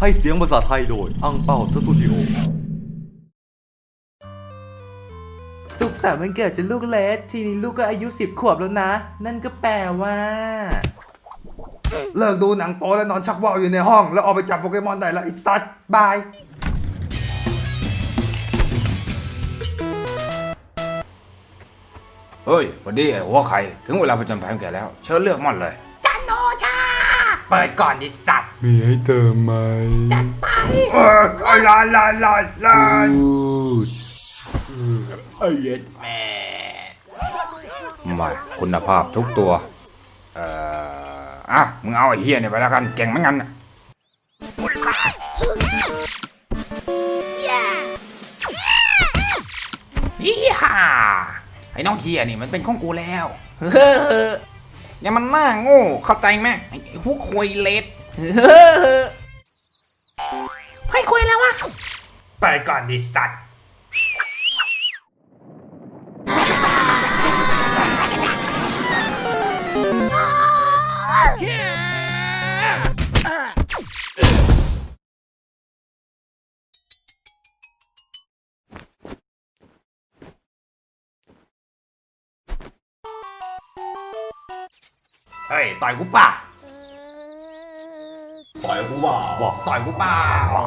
ให้เสียงภาษาไทยโดย อังเปาสตูดิโอ สุขสันต์วันเกิดจะลูกเลสทีนี้ลูกก็อายุสิบขวบแล้วนะ นั่นก็แปลว่า เลิกดูหนังโป๊แล้วนอนชักว่าวอยู่ในห้อง แล้วออกไปจับโปเกมอนได้แล้วไอ้สัตว์บาย เฮ้ยวันดีไอ้หัวไข่ถึงเวลาประจนภัยของแกแล้ว เชิญเลือกม่อนเลยเปิดก่อนดิสัตว์ มีให้เติมไหมเออไอ้ลานลานลานลานไอ้เย็ดมาคุณภาพทุกตัว เอ่ออะมึงเอาไอ้เฮียเนี่ยไปแล้วกันเก่งเหมือนกันน่ะยี่ห่าไอ้น้องเฮียนี่มันเป็นของกูแล้ว เฮ้ออย่ามันหน้าโง่เข้าใจไหมไอ้พวกควยเล็ดเฮ้อ ให้ควยแล้ววะเปิดก่อนดิสัตว์เฮ้ย ต่อยกูป่ะ ปล่อยกูบ่าบอกต่อยกูป่ะ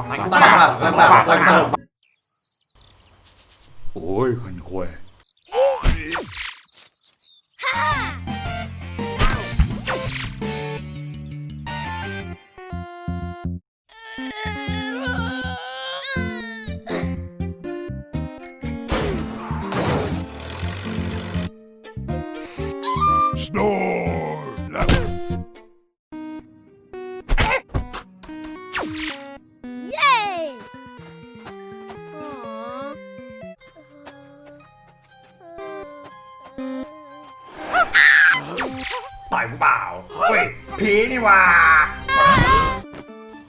ต่อยกูตั้งป่ะตั้งตั้งตั้งตั้งโอ้ยขันควย ต่อยกูเปล่าเฮ้ยผีนี่ว่า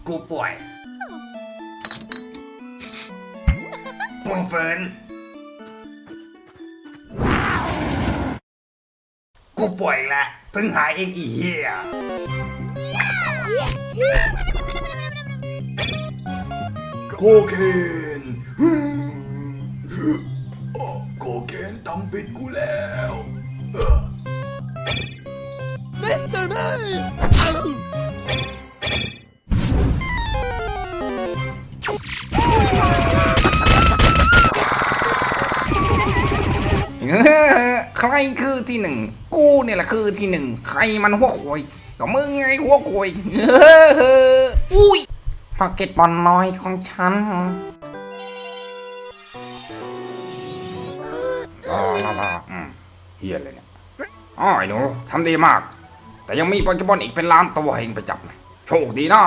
กูป่วยมึงเฟินกูป่วยอีกแล้วเพิ่งหายเองอีเหี้ยโคเคนโค ใครคือที่หนึ่ง กูเนี่ยแหละคือที่หนึ่ง ใครมันหัวโขยก็มึงไงหัวโขยเอออุ้ยพาเก็ตบอลน้อยของฉันอ๋อลาลาอืมเฮียเลยเนี่ยอ๋อไอ้หนูทำดีมาก แต่ยังมีโปเกมอนอีกเป็นล้านตัวให้เองไปจับนะโชคดีนะ